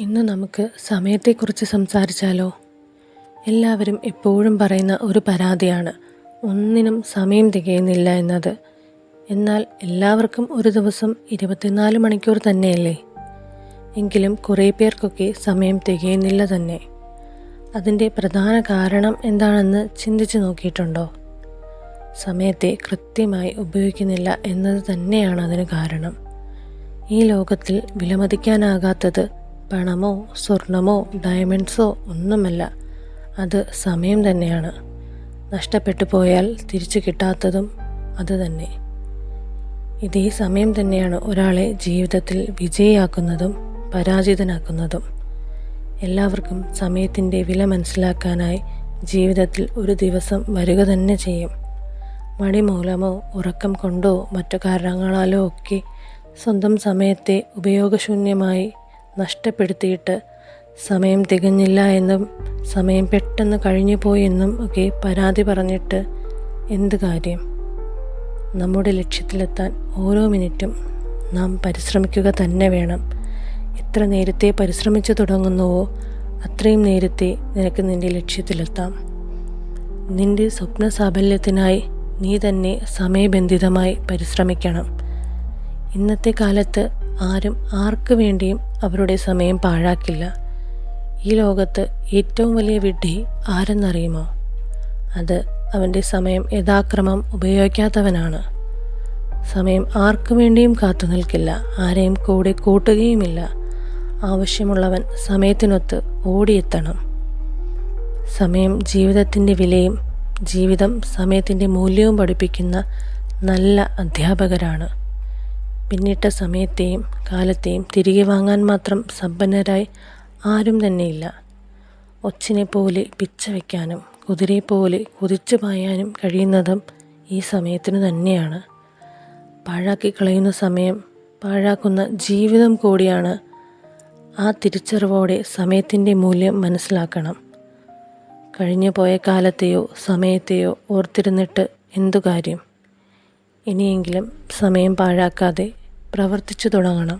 ഇന്ന് നമുക്ക് സമയത്തെക്കുറിച്ച് സംസാരിച്ചാലോ? എല്ലാവരും എപ്പോഴും പറയുന്ന ഒരു പരാതിയാണ്. ഒന്നിനും സമയം തികയുന്നില്ല എന്നത്. എന്നാൽ എല്ലാവർക്കും ഒരു ദിവസം ഇരുപത്തിനാല് മണിക്കൂർ തന്നെയല്ലേ? എങ്കിലും കുറേ പേർക്കൊക്കെ സമയം തികയുന്നില്ല തന്നെ. അതിന്റെ പ്രധാന കാരണം എന്താണെന്ന് ചിന്തിച്ചു നോക്കിയിട്ടുണ്ടോ? സമയത്തെ കൃത്യമായി ഉപയോഗിക്കുന്നില്ല എന്നത് തന്നെയാണ് അതിന് കാരണം. ഈ ലോകത്തിൽ വിലമതിക്കാനാകാത്തത് പണമോ സ്വർണമോ ഡയമണ്ട്സോ ഒന്നുമല്ല. അത് സമയം തന്നെയാണ്. നഷ്ടപ്പെട്ടു പോയാൽ തിരിച്ചു കിട്ടാത്തതും അത് തന്നെ. ഇതേ സമയം തന്നെയാണ് ഒരാളെ ജീവിതത്തിൽ വിജയിയാക്കുന്നതും പരാജിതനാക്കുന്നതും. എല്ലാവർക്കും സമയത്തിന്റെ വില മനസ്സിലാക്കാനായി ജീവിതത്തിൽ ഒരു ദിവസം വരിക തന്നെ ചെയ്യും. മടി മൂലമോ ഉറക്കം കൊണ്ടോ മറ്റു കാരണങ്ങളാലോ ഒക്കെ സ്വന്തം സമയത്തെ ഉപയോഗശൂന്യമായി നഷ്ടപ്പെടുത്തിയിട്ട് സമയം തികഞ്ഞില്ല എന്നും സമയം പെട്ടെന്ന് കഴിഞ്ഞു പോയെന്നും ഒക്കെ പരാതി പറഞ്ഞിട്ട് എന്ത് കാര്യം? നമ്മുടെ ലക്ഷ്യത്തിലെത്താൻ ഓരോ മിനിറ്റും നാം പരിശ്രമിക്കുക തന്നെ വേണം. എത്ര നേരത്തെ പരിശ്രമിച്ചു തുടങ്ങുന്നുവോ അത്രയും നേരത്തെ നിനക്ക് നിന്റെ ലക്ഷ്യത്തിലെത്താം. നിന്റെ സ്വപ്ന സാഫല്യത്തിനായി നീ തന്നെ സമയബന്ധിതമായി പരിശ്രമിക്കണം. ഇന്നത്തെ കാലത്ത് ആരും ആർക്കു വേണ്ടിയും അവരുടെ സമയം പാഴാക്കില്ല. ഈ ലോകത്ത് ഏറ്റവും വലിയ വിഡ്ഢി ആരെന്നറിയുമോ? അത് അവന്റെ സമയം യഥാക്രമം ഉപയോഗിക്കാത്തവനാണ്. സമയം ആർക്കു വേണ്ടിയും കാത്തു നിൽക്കില്ല ആരെയും കൂടെ കൂട്ടുകയുമില്ല. ആവശ്യമുള്ളവൻ സമയത്തിനൊത്ത് ഓടിയെത്തണം. സമയം ജീവിതത്തിന്റെ വിലയും ജീവിതം സമയത്തിന്റെ മൂല്യവും പഠിപ്പിക്കുന്ന നല്ല അധ്യാപകരാണ്. പിന്നിട്ട സമയത്തെയും കാലത്തെയും തിരികെ വാങ്ങാൻ മാത്രം സമ്പന്നരായി ആരും തന്നെയില്ല. ഒച്ചിനെ പോലെ പിച്ച വയ്ക്കാനും കുതിരയെ പോലെ കുതിച്ചു പായാനും കഴിയുന്നതും ഈ സമയത്തിന് തന്നെയാണ്. പാഴാക്കി കളയുന്ന സമയം പാഴാക്കുന്ന ജീവിതം കൂടിയാണ് ആ തിരിച്ചറിവോടെ സമയത്തിന്റെ മൂല്യം മനസ്സിലാക്കണം. കഴിഞ്ഞു പോയ കാലത്തെയോ സമയത്തെയോ ഓർത്തിരുന്നിട്ട് എന്തു കാര്യം? ഇനിയെങ്കിലും സമയം പാഴാക്കാതെ പ്രവർത്തിച്ചു തുടങ്ങണം.